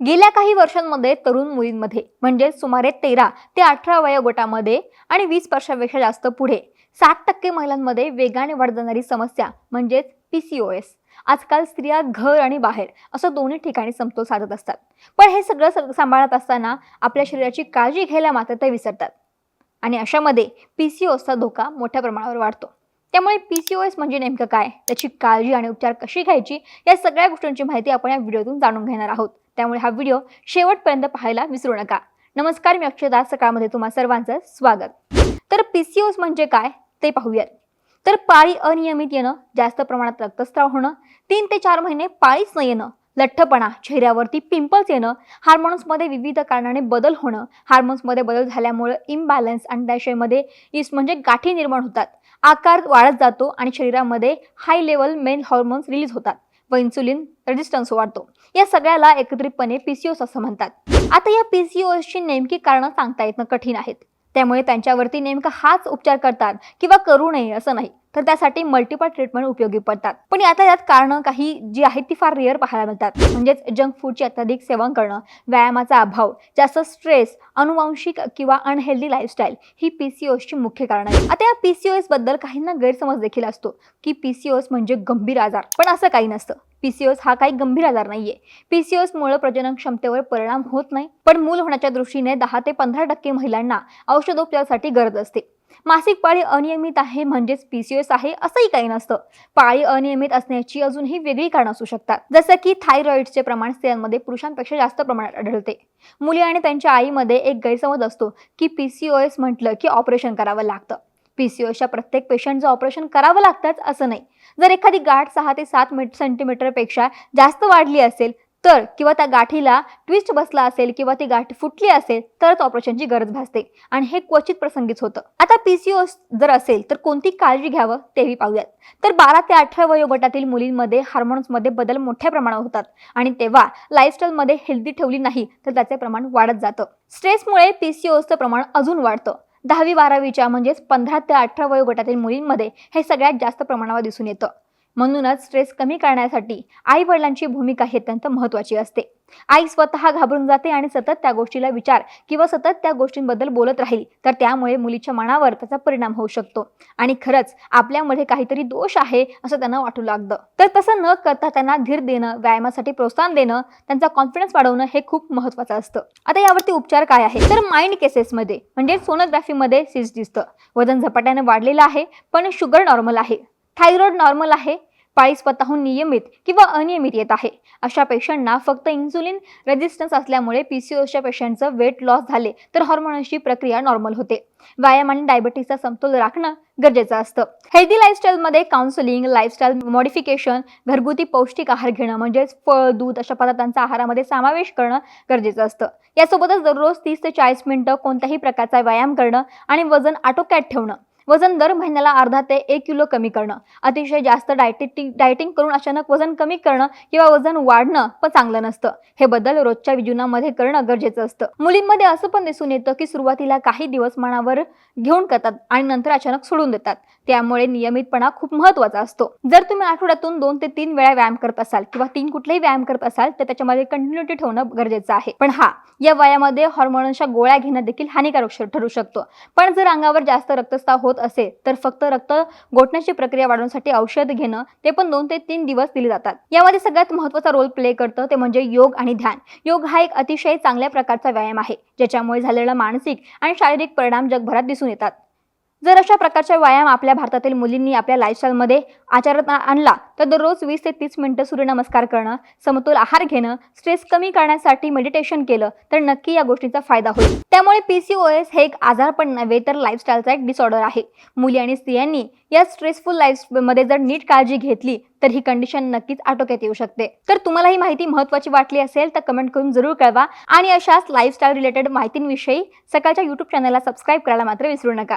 गेल्या काही वर्षांमध्ये तरुण मुलींमध्ये म्हणजे सुमारे तेरा ते अठरा वयोगटामध्ये आणि वीस वर्षापेक्षा जास्त पुढे सात टक्के महिलांमध्ये वेगाने वाढ जाणारी समस्या म्हणजेच पीसीओएस आजकाल स्त्रिया घर आणि बाहेर असं दोन्ही ठिकाणी समतोल साधत असतात. पण हे सगळं सांभाळत असताना आपल्या शरीराची काळजी घ्यायला मात्र ते विसरतात. आणि अशामध्ये पीसीओएसचा धोका मोठ्या प्रमाणावर वाढतो. त्यामुळे पीसीओएस म्हणजे नेमकं काय? त्याची काळजी आणि उपचार कशी घ्यायची? या सगळ्या गोष्टींची माहिती आपण या व्हिडिओतून जाणून घेणार आहोत. त्यामुळे हा व्हिडिओ शेवटपर्यंत पाहायला विसरू नका. नमस्कार मी अक्षदा. सकाळमध्ये तुम्हा सर्वांचं स्वागत. तर पीसीओएस म्हणजे काय ते पाहूयात. तर पाळी अनियमित येणं जास्त प्रमाणात रक्तस्राव होणं तीन ते चार महिने पाळीच न येणं लठ्ठपणा चेहऱ्यावरती पिंपल्स येणं हार्मोन्समध्ये विविध कारणाने बदल होणं हार्मोन्समध्ये बदल झाल्यामुळे इम्बॅलन्स अंडाशयमध्ये इस म्हणजे गाठी निर्माण होतात. आकार वाढत जातो आणि शरीरामध्ये high level main hormones release होतात. व इन्सुलिन रेजिस्टन्स वाढतो. या सगळ्याला एकत्रितपणे पीसीओस असं म्हणतात. आता या पीसीओसची नेमकी कारणं सांगता येणं कठीण आहेत. त्यामुळे त्यांच्यावरती नेमका हाच उपचार करतात किंवा करू नये असं नाही. तर त्यासाठी मल्टिपल ट्रीटमेंट उपयोगी पडतात. पण आता यात कारणं काही जी आहेत ती फार रेअर पाहायला मिळतात. म्हणजेच जंक फूडची अत्याधिक सेवन करणं व्यायामाचा अभाव जास्त स्ट्रेस अनुवांशिक किंवा अनहेल्दी लाईफस्टाईल ही पीसीओएसची मुख्य कारण आहे आता या पीसीओएसबद्दल काहींना गैरसमज देखील असतो की पीसीओएस म्हणजे गंभीर आजार. पण असं काही नसतं. पीसीओएस हा काही गंभीर आजार नाहीये. पीसीओएस मुळे प्रजनन क्षमतेवर परिणाम होत नाही पण मूल होण्याच्या दृष्टीने दहा ते पंधरा टक्के महिलांना औषधोपचारासाठी गरज असते. मासिक पाळी अनियमित आहे म्हणजेच पीसीओएस आहे असंही काही नसतं. पाळी अनियमित असण्याची अजूनही वेगळी कारणं असू शकतात. जसं की थायरॉइडचे प्रमाण स्त्रियांमध्ये पुरुषांपेक्षा जास्त प्रमाणात आढळते. मुली आणि त्यांच्या आईमध्ये एक गैरसमज असतो की पीसीओएस म्हटलं की ऑपरेशन करावं लागतं. पीसीओएसच्या प्रत्येक पेशंटचं ऑपरेशन करावं लागतंच असं नाही. जर एखादी गाठ सहा ते सात मीट सेंटीमीटरपेक्षा जास्त वाढली असेल तर किंवा त्या गाठीला ट्विस्ट बसला असेल किंवा ती गाठ फुटली असेल तरच ऑपरेशनची गरज भासते. आणि हे क्वचित प्रसंगीच होतं. आता पीसीओ जर असेल तर कोणती काळजी घ्यावं तेही पाहूयात. तर बारा ते अठरा वयोगटातील मुलींमध्ये हार्मोन्समध्ये बदल मोठ्या प्रमाणात होतात. आणि तेव्हा लाईफस्टाईलमध्ये हेल्दी ठेवली नाही तर त्याचे प्रमाण वाढत जातं. स्ट्रेसमुळे पीसीओचं प्रमाण अजून वाढतं. दहावी बारावीच्या म्हणजेच पंधरा ते अठरा वयोगटातील मुलींमध्ये हे सगळ्यात जास्त प्रमाणावर दिसून येतं. म्हणूनच स्ट्रेस कमी करण्यासाठी आई वडिलांची भूमिका ही अत्यंत महत्त्वाची असते. आई स्वतः घाबरून जाते आणि सतत त्या गोष्टीला विचार किंवा सतत त्या गोष्टींबद्दल बोलत राहील तर त्यामुळे मुलीच्या मनावर त्याचा परिणाम होऊ शकतो. आणि खरंच आपल्यामध्ये काहीतरी दोष आहे असं त्यांना वाटू लागतं. तर तसं न करता त्यांना धीर देणं व्यायामासाठी प्रोत्साहन देणं त्यांचा कॉन्फिडन्स वाढवणं हे खूप महत्त्वाचं असतं. आता यावरती उपचार काय आहे तर माइंड केसेसमध्ये म्हणजे सोनोग्राफीमध्ये सीज दिसतं. वजन झपाट्याने वाढलेलं आहे पण शुगर नॉर्मल आहे. थायरॉइड नॉर्मल आहे पाळी स्वतःहून नियमित किंवा अनियमित येत आहे. अशा पेशंटना फक्त इन्सुलिन रेजिस्टन्स असल्यामुळे पीसीओच्या पेशंटचं वेट लॉस झाले तर हॉर्मोन्सची प्रक्रिया नॉर्मल होते. व्यायाम आणि डायबिटीसचा समतोल राखणं गरजेचं असतं. हेल्दी लाईफस्टाईलमध्ये काउन्सिलिंग लाईफस्टाईल मॉडिफिकेशन घरगुती पौष्टिक आहार घेणं म्हणजेच फळ दूध अशा पदार्थांचा आहारामध्ये समावेश करणं गरजेचं असतं. यासोबतच दररोज तीस ते चाळीस मिनिटं कोणत्याही प्रकारचा व्यायाम करणं आणि वजन आटोक्यात ठेवणं वजन दर महिन्याला अर्धा ते एक किलो कमी करणं. अतिशय जास्त डायटिंग डायटिंग करून अचानक वजन कमी करणं किंवा वजन वाढणं पण चांगलं नसतं. हे बदल रोजच्या जीवनामध्ये करणं गरजेचं असतं. मुलींमध्ये असं पण दिसून येतं की सुरुवातीला काही दिवस मनावर घेऊन करतात आणि नंतर अचानक सोडून देतात. त्यामुळे नियमितपणा खूप महत्त्वाचा असतो. जर तुम्ही आठवड्यातून दोन ते तीन वेळा व्यायाम करत असाल किंवा तीन कुठलेही व्यायाम करत असाल तर त्याच्यामध्ये कंटिन्युटी ठेवणं गरजेचं आहे. पण हा या वयामध्ये हॉर्मोन्सच्या गोळ्या घेणं देखील हानिकारक श- ठरू शकतो. पण जर अंगावर जास्त रक्तस्राव होत असेल तर फक्त रक्त गोठण्याची प्रक्रिया वाढवण्यासाठी औषध घेणं ते पण दोन ते तीन दिवस दिले जातात. यामध्ये सगळ्यात महत्त्वाचा रोल प्ले करतं ते म्हणजे योग आणि ध्यान. योग हा एक अतिशय चांगल्या प्रकारचा व्यायाम आहे ज्याच्यामुळे झालेला मानसिक आणि शारीरिक परिणाम जगभरात दिसून येतात. जर अशा प्रकारचा व्यायाम आपल्या भारतातील मुलींनी आपल्या लाईफस्टाईलमध्ये आचारात आणला तर दररोज वीस ते तीस मिनिटं सूर्यनमस्कार करणं समतोल आहार घेणं स्ट्रेस कमी करण्यासाठी मेडिटेशन केलं तर नक्की या गोष्टीचा फायदा होईल. त्यामुळे पीसीओएस हे एक आजार पण नव्हे तर लाईफस्टाईलचा एक डिसऑर्डर आहे. मुली आणि स्त्रियांनी या स्ट्रेसफुल लाईफमध्ये जर नीट काळजी घेतली तर ही कंडिशन नक्कीच आटोक्यात येऊ शकते. तर तुम्हाला ही माहिती महत्त्वाची वाटली असेल तर कमेंट करून जरूर कळवा. आणि अशाच लाईफस्टाईल रिलेटेड माहितींविषयी सकाळच्या यूट्यूब चॅनलला सबस्क्राईब करायला मात्र विसरू नका.